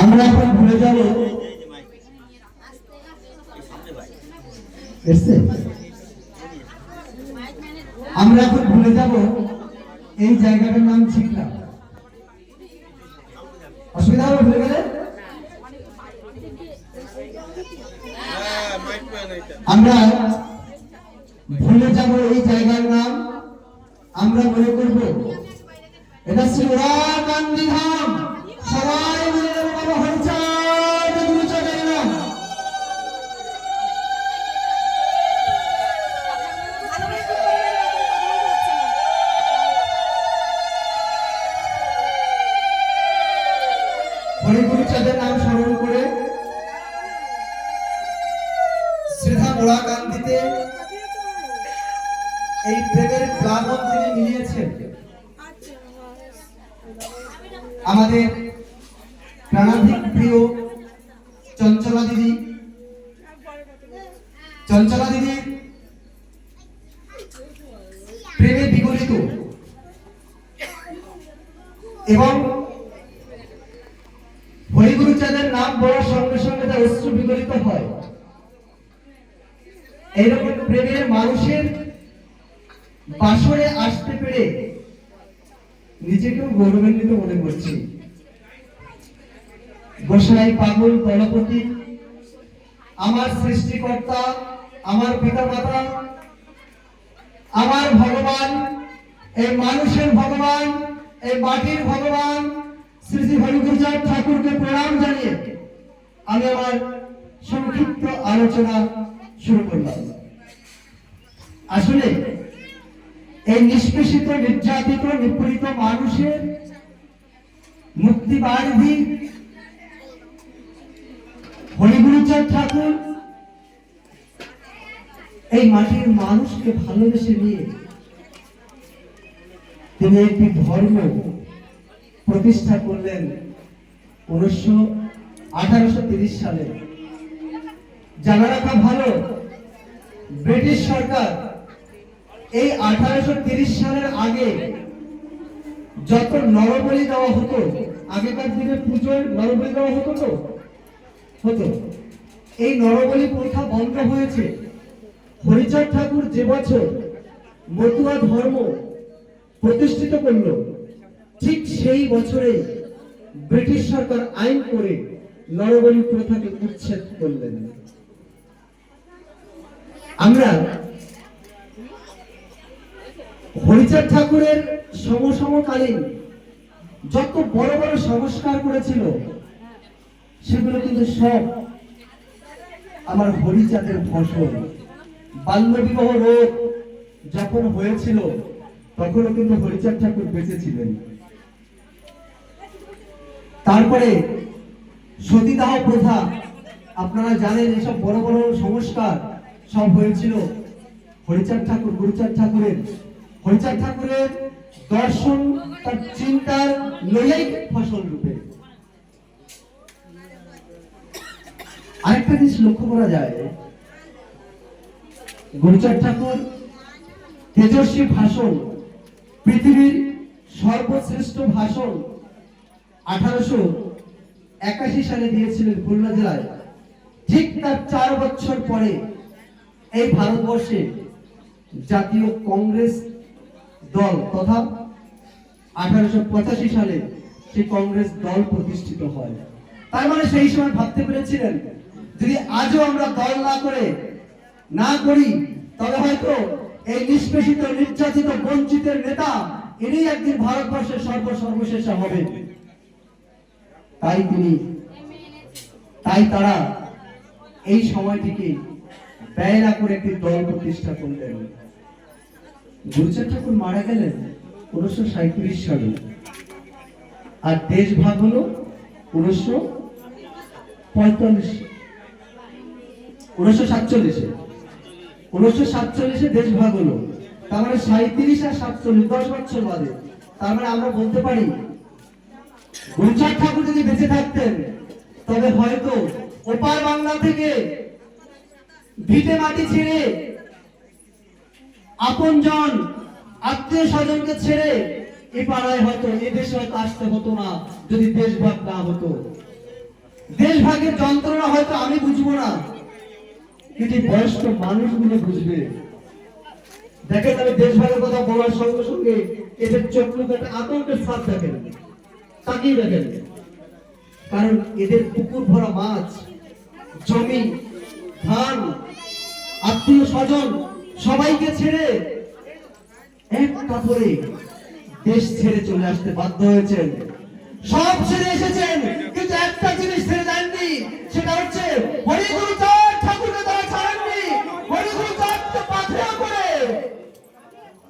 আমরা এখন ভুলে যাব। আমরা এখন ভুলে যাব। এই জায়গাটার নাম ছিকলা অসুবিধা হবে ভুলে গেলে? আমরা ভুলে যাব এই জায়গার নাম। আমরা মনে করব এটা শ্রীরা গান্ধী ধাম সবাই চঞ্চলা দিদি। প্রেমে বিগলিত। এবং হরিগুরুচাঁদের নাম বলার সঙ্গে সঙ্গে তার অশ্রু বিগলিত হয়। এইরকম প্রেমের মানুষের বাসরে আসতে পেরে নিজেকেও গৌরবান্বিত মনে করছি। গোসাই পাগল দলপতি, আমার সৃষ্টিকর্তা আমার পিতা মাতা, আমার ভগবান, এই মানুষের ভগবান, এই মাটির ভগবান শ্রী শ্রী হরিগুরুচাঁদ ঠাকুরকে প্রণাম জানিয়ে আমি আমার সংক্ষিপ্ত আলোচনা শুরু করলাম। আসলে এই নিষ্পেষিত, নির্যাতিত, নিপীড়িত মানুষের মুক্তি মুক্তিবাদী হরিগুরুচাঁদ ঠাকুর এই মাটির মানুষকে ভালোবেসে নিয়ে তিনি একটি ধর্ম প্রতিষ্ঠা করলেন উনিশশো আঠারোশো সালে। জানা রাখা ভালো, ব্রিটিশ সরকার এই আঠারোশো তিরিশ সালের আগে যত নরবলি দেওয়া হতো, আগেকার দিনে পুজোর নরবলি দেওয়া হতো তো? হতো। এই নরবলি প্রথা বন্ধ হয়েছে। হরিচাঁদ ঠাকুর যে বছর মতুয়া ধর্ম প্রতিষ্ঠিত করল, ঠিক সেই বছরে ব্রিটিশ সরকার আইন করে নরবলি প্রথাকে উচ্ছেদ করলেন। আমরা হরিচাঁদ ঠাকুরের সমসমকালীন যত বড় বড় সংস্কার করেছিল, সেগুলো কিন্তু সব আমার হরিচাঁদের ফসল। বাল্য বিবাহ রোগ যখন হয়েছিল, তখনও কিন্তু হরিচাঁদ ঠাকুর বেঁচে ছিলেন তারপরে সতীদাহ প্রথা, আপনারা জানেন এসব বড় বড় সংস্কার সব হয়েছিল। হরিচাঁদ ঠাকুর, গুরুচাঁদ ঠাকুরের। হরিচাঁদ ঠাকুরের দর্শন তার চিন্তার লইয়াই ফসল রূপে। আরেকটা জিনিস লক্ষ্য করা যায় গুরুচাঁদ ঠাকুর, তেজস্বী ভাষণ, পৃথিবীর সর্বশ্রেষ্ঠ ভাষণ আঠারোশো একাশি সালে দিয়েছিলেন খুলনা জেলায়। ঠিক তার চার বছর পরে এই ভারতবর্ষে জাতীয় কংগ্রেস দল তথা আঠারোশো পঁচাশি সালে সেই কংগ্রেস দল প্রতিষ্ঠিত হয়। তার মানে সেই সময় ভাবতে পেরেছিলেন, যদি আজও আমরা দল না করে না করি, তবে হয়তো এই নিষ্পেষিত, নির্যাতিত, বঞ্চিতের নেতা ইনি একদিন ভারতবর্ষের সর্ব সর্বশেষ হবে। তাই তিনি, তাই তারা এই সময়টিকে ব্যয় না করে একটি দল প্রতিষ্ঠা করলেন। গুরুচাঁদ ঠাকুর মারা গেলেন উনিশশো সাঁত্রিশ সালে। আর দেশ ভাগ হলো উনিশশো পঁয়তাল্লিশ উনিশশো সাতচল্লিশে। উনিশশো সাতচল্লিশে দেশ ভাগ হলো। তার মানে সাঁত্রিশ আর সাতচল্লিশ, দশ বছর বাদে। তার মানে আমরা বলতে পারি গুরুচাঁদ ঠাকুর যদি বেঁচে থাকতেন, তবে হয়তো ওপার বাংলা থেকে ভিটে মাটি ছেড়ে আপনজন আত্মীয় স্বজনকে ছেড়ে এ পাড়ায় হয়তো, এ দেশে হয়তো আসতে হতো না, যদি দেশভাগ না হতো। দেশভাগের যন্ত্রণা হয়তো আমি বুঝব না। কিন্তু বয়স্ক মানুষগুলো বুঝবে। দেখেন আমি দেশভাগের কথা বলার সঙ্গে সঙ্গে এদের মুখে একটা আতঙ্কের ছাপ দেখেন। তাকিয়ে দেখেন। কারণ এদের পুকুর ভরা মাছ, জমি, ধান, আত্মীয় স্বজন, সবাইকে ছেড়ে এক কাপড়ে দেশ ছেড়ে চলে আসতে বাধ্য হয়েছেন। সব ছেড়ে এসেছেন, কিন্তু একটা জিনিস ছেড়ে যাননি সেটা হচ্ছে হরিগুরু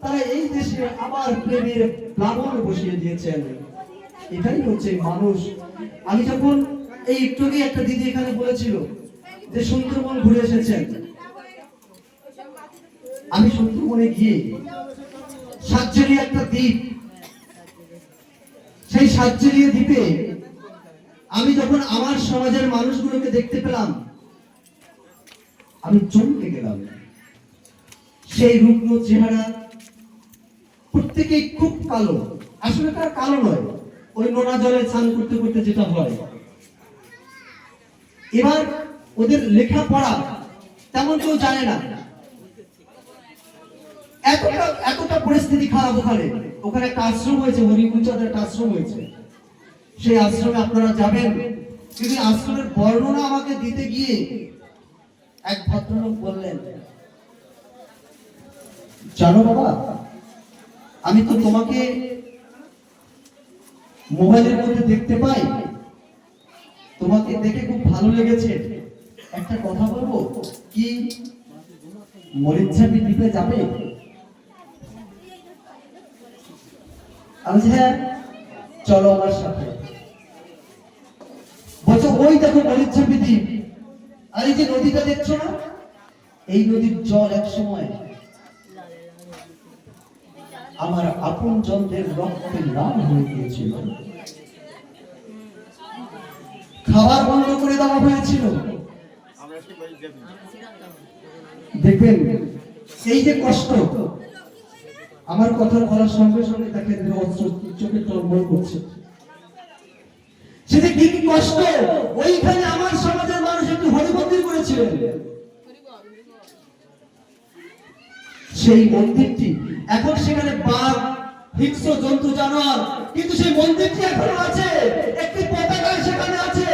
তারা এই দেশে আবার প্রেমের প্লাবন বসিয়ে দিয়েছেন। এটাই হচ্ছে মানুষ। আমি যখন এই একটু একটা দিদি এখানে বলেছিল যে সুন্দরবন ঘুরে এসেছেন, আমি সুন্দরবনে গিয়ে সাতজনী একটা দ্বীপ, সেই সাতজনীয় দ্বীপে আমি যখন আমার সমাজের মানুষগুলোকে দেখতে পেলাম, আমি চমকে গেলাম। সেই রুগ্ন চেহারা প্রত্যেকেই খুব কালো। আসলে তার কালো নয়, ওই নোনা জলে স্নান করতে করতে যেটা হয়। এবার ওদের লেখাপড়া তেমন কেউ জানে না। এতটা এতটা পরিস্থিতি খারাপ ওখানে। ওখানে একটা আশ্রম হয়েছে হরিগুঞ্চাদের একটা আশ্রম হয়েছে। সেই আশ্রমে আপনারা যাবেন। কিন্তু আশ্রমের বর্ণনা আমাকে দিতে গিয়ে এক ভদ্রলোক বললেন, জানো বাবা আমি তো তোমাকে মোবাইলের মধ্যে দেখতে পাই। তোমাকে দেখে খুব ভালো লেগেছে। একটা কথা বলব? কি মরিচ্ছাপি দ্বীপে যাবে? আমি হ্যাঁ চলো আমার সাথে। বলছো, ওই দেখো মরিচ্ছাপি দ্বীপ আর এই যে নদীটা দেখছ না? এই নদীর জল এক সময় আমার আপন জনদের রক্তে লাল হয়ে গিয়েছিল। খাবার বন্ধ করে দেওয়া হয়েছিল। দেখবেন এই যে কষ্ট, আমার কথা বলার সঙ্গে সঙ্গে তাকে চোখে টলমল করছে। সেটা কি কি কষ্ট? ওইখানে আমার সমাজের মানুষ একটু হরিমন্দির করেছিলেন। সেই মন্দিরটি। এখন সেখানে বাঘ, হিংস্র জন্তু, জানোয়ার, কিন্তু সেই মন্দিরটি এখনও আছে। একটি পতাকা সেখানে আছে।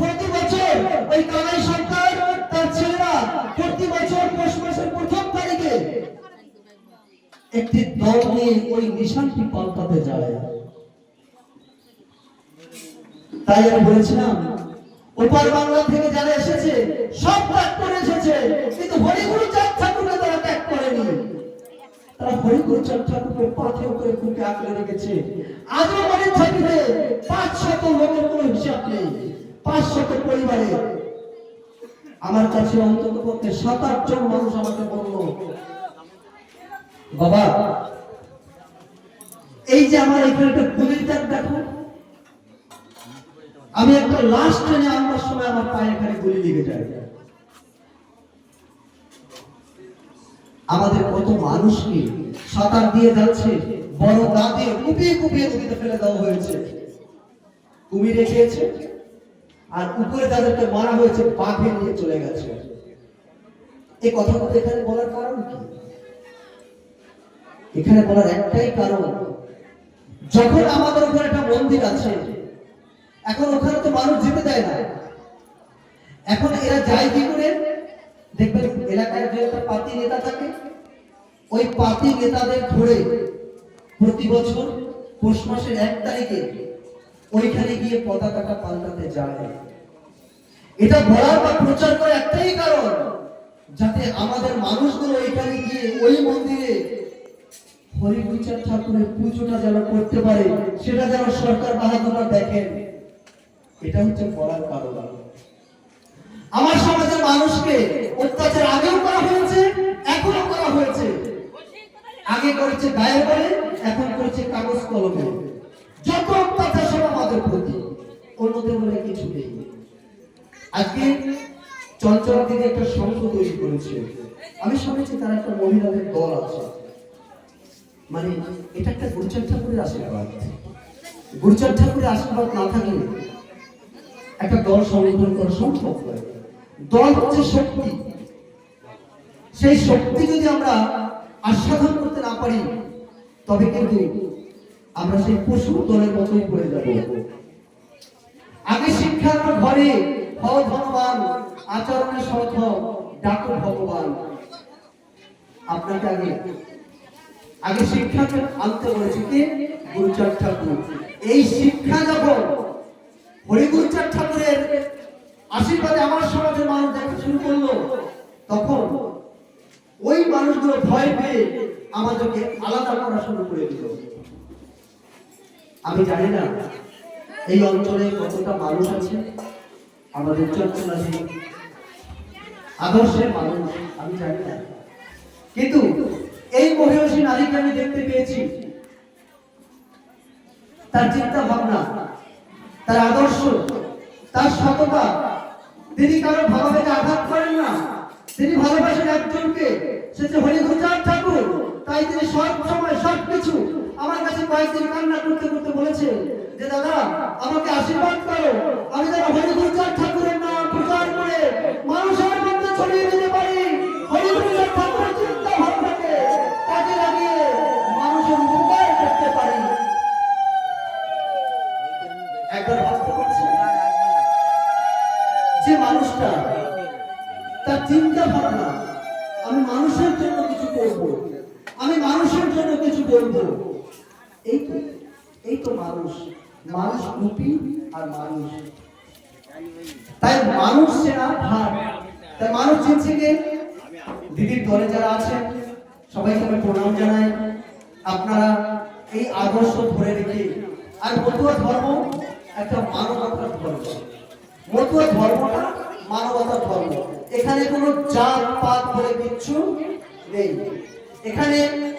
প্রতি বছর ওই কানাই সরকার তার ছেলেরা প্রতি বছর পৌষ মাসের প্রথম তারিখে একটি দল নিয়ে ওই নিশানটি পাল্টাতে যায়। তাই আমি বলেছিলাম, ওপার বাংলা থেকে যারা এসেছে, সব করে এসেছে। কিন্তু হরিগুরু চাঁদ ঠাকুরকে তারা ত্যাগ করেনি তারা করে আঁকড়ে রেখেছে। আজও পাঁচ শত লোকের কোনো হিসাব নেই পাঁচ শত পরিবারে। আমার কাছে অন্তত পক্ষে সাত, আট জন মানুষ আমাকে বলল, বাবা, এই যে আমার এখানে একটা গুলির দাগ দেখো। আমি একটা লাশ ট্রেনে আনবার সময় আমার পায়ে এখানে গুলি লেগে যায়। আমাদের কত মানুষকে সাঁতার দিয়ে যাচ্ছে, বড় দা দিয়ে কুপিয়ে কুপিয়ে নদীতে ফেলে দেওয়া হয়েছে। কুমির রেখেছে আর উপরে তাদেরকে মারা হয়েছে, বাঘে নিয়ে চলে গেছে। কথাগুলো এখানে বলার কারণ কি? এখানে বলার একটাই কারণ, যখন আমাদের ওখানে একটা মন্দির আছে, এখন ওখানে তো মানুষ যেতে দেয় না। এখন এরা যায় কি করে? দেখবেন এলাকায় যে একটা পার্টি নেতা থাকে, ওই পার্টি নেতাদের ধরে প্রতি বছর পৌষ মাসের এক তারিখে ওইখানে গিয়ে পতাকাটা পাল্টাতে যায়। এটা বলার বা প্রচার করে একটাই কারণ যাতে আমাদের মানুষগুলো ওইখানে গিয়ে ওই মন্দিরে হরিগুচার ঠাকুরের পুজোটা যেন করতে পারে, সেটা যেন সরকার বাহাদুরা দেখেন। এটা হচ্ছে বলার কারণ। আমার সমাজের মানুষকে অত্যাচার আগেও করা হয়েছে, এখনও করা হয়েছে। আগে করেছে গায়ে বলে এখন করেছে কাগজ কলমে। যত অত্যাচার সব আমাদের প্রতি অন্যদের বলে কিছু নেই। আজকে চঞ্চল দিদি একটা সংঘ তৈরি করেছে। আমি শুনেছি তার একটা মহিলাদের দল আছে। মানে এটা একটা গুরুচাঁদ ঠাকুরের আশীর্বাদ। গুরুচাঁদ ঠাকুরের আশীর্বাদ না থাকলে একটা দল সংগঠন করা সম্ভব নয়। দল হচ্ছে শক্তি। সেই শক্তি যদি আমরা আস্বাদন করতে না পারি, তবে কিন্তু আমরা সেই পশু দলের মতোই পড়ে যাব। আগে শিক্ষা আমার ঘরে হও ধনবান আচরণে সৎ ডাকো ভগবান। আপনাকে আগে আগে শিক্ষাকে আনতে বলেছে কে? গুরুচাঁদ ঠাকুর। এই শিক্ষা যখন হরিগুরুচাঁদ ঠাকুরের আশীর্বাদে আমার সমাজের মানুষ দেখা শুরু করল। তখন ওই মানুষগুলো ভয় পেয়ে আমাদেরকে আলাদা করা শুরু করে দিল। আমি জানি না এই অঞ্চলে কতটা মানুষ আছে, আমাদের চঞ্চলাধী আদর্শের মানুষ, আমি জানি না। কিন্তু এই মহিষী নারীকে আমি দেখতে পেয়েছি। তার চিন্তা ভাবনা তার আদর্শ, তার সততা তিনি কারও ভালোবেগে আঘাত করেন না। তিনি ভালোবাসেন একজনকে, সে যে হরিগুরুচাঁদ ঠাকুর। তাই তিনি সব সময় সব কিছু আমার কাছে কয়েকদিন কান্না করতে করতে বলেছে যে, দাদা, আমাকে আশীর্বাদ করো। আমি যেন হরিগুরুচাঁদ ঠাকুরের নাম প্রচার করে মানুষের মধ্যে ছড়িয়ে দিতে পারি। হরিগুরুচাঁদ ঠাকুরের চিন্তা ভাবনাকে কাজে লাগিয়ে মানুষের উপকার করতে পারি। একবার মানুষটা তার চিন্তা ভাবনা, আমি মানুষের জন্য কিছু করব। আমি মানুষের জন্য কিছু বলব এই তো এই তো মানুষ। মানুষ রূপী আর মানুষ। তাই মানুষ চেনা ভার তাই মানুষ চিনছে কে? দিদির দলে যারা আছেন, সবাইকে আমি প্রণাম জানাই। আপনারা এই আদর্শ ধরে রেখে, আর মতুয়া ধর্ম একটা মানবতার ধর্ম। মতুয়া ধর্মটা মানবতার ধর্ম। এখানে কোনো জাত, পাত, বলে কিচ্ছু নেই। এখানে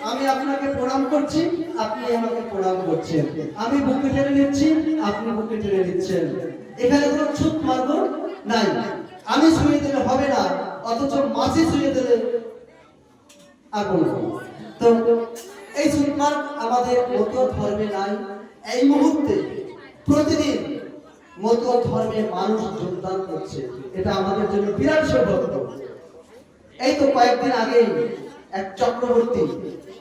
আমি আপনাকে প্রণাম করছি, আপনি আমাকে প্রণাম করছেন। আমি বুকে টেনে নিচ্ছি, আপনি বুকে টেনে নিচ্ছেন। এখানে কোনো ছুট মার্গ নাই। আমি শুয়ে দিলে হবে না, অথচ মাঝে শুয়ে দিলে আগুন। তো এই সুন্নার আমাদের মতুয়া ধর্মে নাই। এই মুহূর্তে প্রতিদিন মতুয়া ধর্মে মানুষ যোগদান করছে। এটা আমাদের জন্য বিরাট সৌভাগ্য। এই তো কয়েকদিন আগেই এক চক্রবর্তী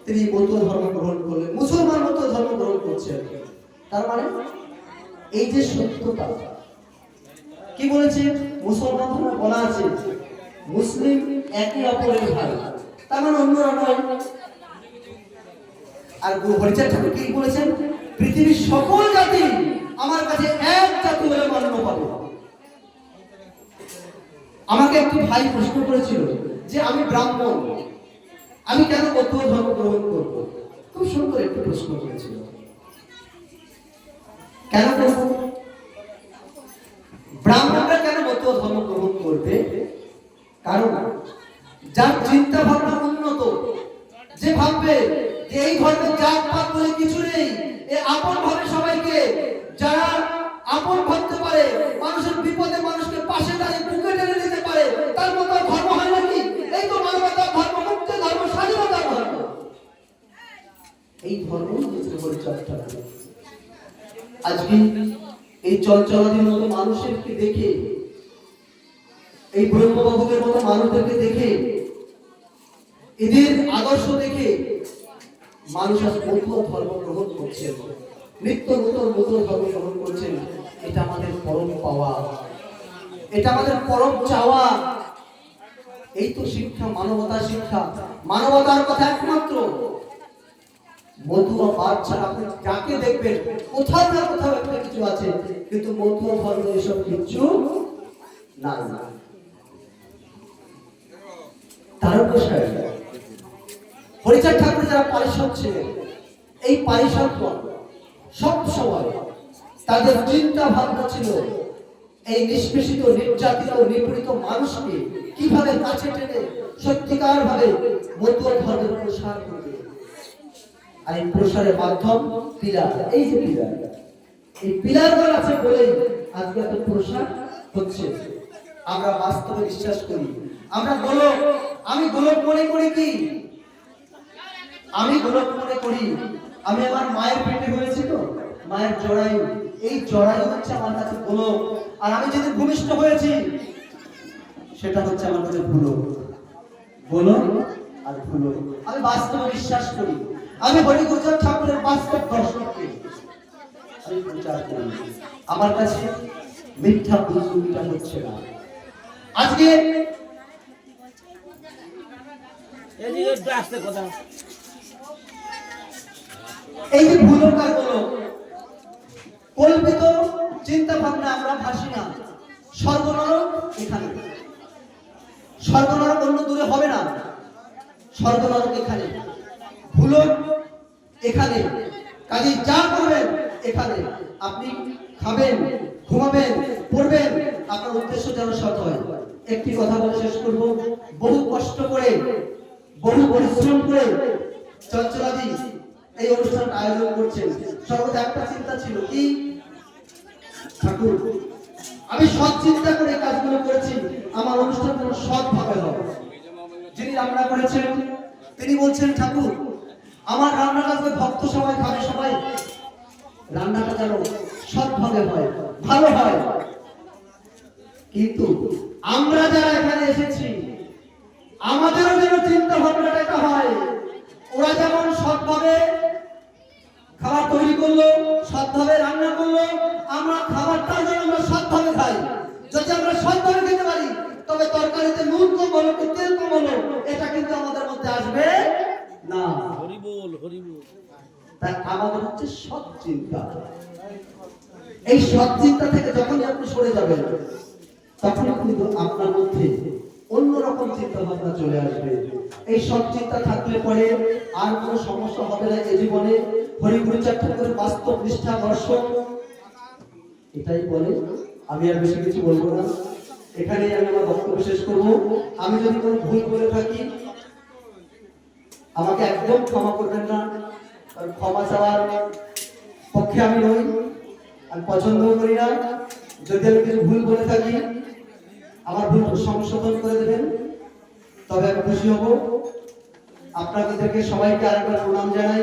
তিনি মতুয়া ধর্ম গ্রহণ করলেন, মুসলমান মতুয়া ধর্ম গ্রহণ করছেন। তার মানে এই যে সত্যতা, কি বলেছে? মুসলমান ধর্মে বলা আছে, মুসলিম একে অপরের ভাই। তার মানে অন্যরা নয় আর গুরু হরিচাঁদ ঠাকুর কি বলেছেন? পৃথিবীর সকল জাতি আমার কাছে এক জাতি বলে মান্য পাবে। আমাকে একটি ভাই প্রশ্ন করেছিল যে আমি ব্রাহ্মণ, আমি কেন বৌদ্ধ ধর্ম গ্রহণ করব? খুব সুন্দর একটি প্রশ্ন করেছিল। কেন এই ব্রহ্মবাবুদের মতো মানুষদেরকে দেখে, এদের আদর্শ দেখে মানুষ আজ মতুয়া ধর্ম গ্রহণ করছে নিত্য নতুন নতুন ধর্ম গ্রহণ করছেন। এটা আমাদের পরম পাওয়া। এটা আমাদের পরম চাওয়া। এই তো শিক্ষা মানবতা শিক্ষা। মানবতার কথা একমাত্র। মতুয়া বাদ ছাড়া আপনি যাকে দেখবেন, কোথাও না কোথাও একটা কিছু আছে, কিন্তু মতুয়া ধর্ম এসব কিছু না না তারকেশ্বর হরিচাঁদ ঠাকুর যারা পারিষদ ছিলেন, এই পারিষদগণ সব সময় তাদের চিন্তা ভাবনা ছিল এই নিষ্পেষিত, নির্যাতিত, নিপীড়িত মানুষকে কীভাবে কাছে টেনে সত্যিকার ভাবে মতুয়া ধর্মের প্রসার করবে। আর এই প্রসারের মাধ্যম পিলার, এই যে পিলার, এই পিলারগুলো আছে বলেই আজকে এত প্রসার হচ্ছে। আমরা বাস্তবে বিশ্বাস করি। আমরা গোলক আমি গোলক মনে করি কি? আমি গোলক মনে করি। আমি আমার মায়ের পেটে হয়েছি তো, মায়ের জড়াই এই জড়াই হচ্ছে আমার কাছে গোলক। আর আমি যেদিন ভূমিষ্ঠ হয়েছি, সেটা হচ্ছে আমার কাছে ভুলো বলো আর ভুলো আমি বাস্তবে বিশ্বাস করি। আমি হরিগুরজার ঠাকুরের বাস্তব দর্শনকে আমি প্রচার করি। আমার কাছে মিথ্যা হচ্ছে না। আজকে এই যে একটু আসতে কথা এই যে ভুলকারগুলো কল্পিত চিন্তা ভাবনা আমরা ভাসি না। স্বর্গনরক এখানে। স্বর্গনরক অন্য দূরে হবে না। স্বর্গনরক এখানে। ভুলক এখানে। কাজে যা করবেন এখানে। আপনি খাবেন, ঘুমাবেন, পড়বেন, আপনার উদ্দেশ্য যেন সৎ হয়। একটি কথা বলে শেষ করব। বহু কষ্ট করে বহু পরিশ্রম করে চঞ্চলাদি এই অনুষ্ঠান আয়োজন করছেন। সর্বদা একটা চিন্তা ছিল কি, ঠাকুর, আমি সৎ চিন্তা করে কাজগুলো করেছি, আমার অনুষ্ঠান যেন সৎ ভাবে হয় যিনি রান্না করেছেন, তিনি বলছেন, ঠাকুর, আমার রান্নাটা যাতে ভক্ত সবাই খাবে সবাই, রান্নাটা যেন সৎভাবে হয়, ভালো হয়। কিন্তু আমরা যারা এখানে এসেছি আমাদেরও যেন চিন্তা ভাবনাটা এটা হয়। ওরা যেমন সৎভাবে খাবার তৈরি করল সৎভাবে রান্না করল আমরা খাবারটা যেন আমরা সৎভাবে খাই। যদি আমরা সৎভাবে খেতে পারি তবে তরকারিতে নুন কম হলো কি তেল কম হলো এটা কিন্তু আমাদের মধ্যে আসবে না। হরি বল হরি তাই আমাদের হচ্ছে সৎ চিন্তা। এই সৎ চিন্তা থেকে যখনই আপনি সরে যাবেন তখন কিন্তু আপনার মধ্যে অন্যরকম চিন্তা ভাবনা চলে আসবে। এই সব চিন্তা থাকলে পরে আর কোনো সমস্যা হবে না এই জীবনে। হরিগুরু ঠাকুরের বাস্তব নিষ্ঠা, দর্শন। এটাই বলে, আমি আর বেশি কিছু বলব না। এখানেই আমি আমার বক্তব্য শেষ করব। আমি যদি কোনো ভুল করে থাকি, আমাকে একদম ক্ষমা করবেন না। ক্ষমা চাওয়ার পক্ষে আমি নই আমি পছন্দও করি না। যদি আমি কিছু ভুল বলে থাকি আমার ভুল সংশোধন করে দেবেন তবে আমি খুশি হব আপনাদেরকে সবাইকে আরেকবার প্রণাম জানাই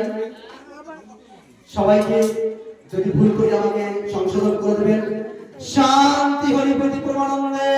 সবাইকে যদি ভুল করে আমাকে সংশোধন করে দেবেন শান্তি হরিপতি প্রমানন্দে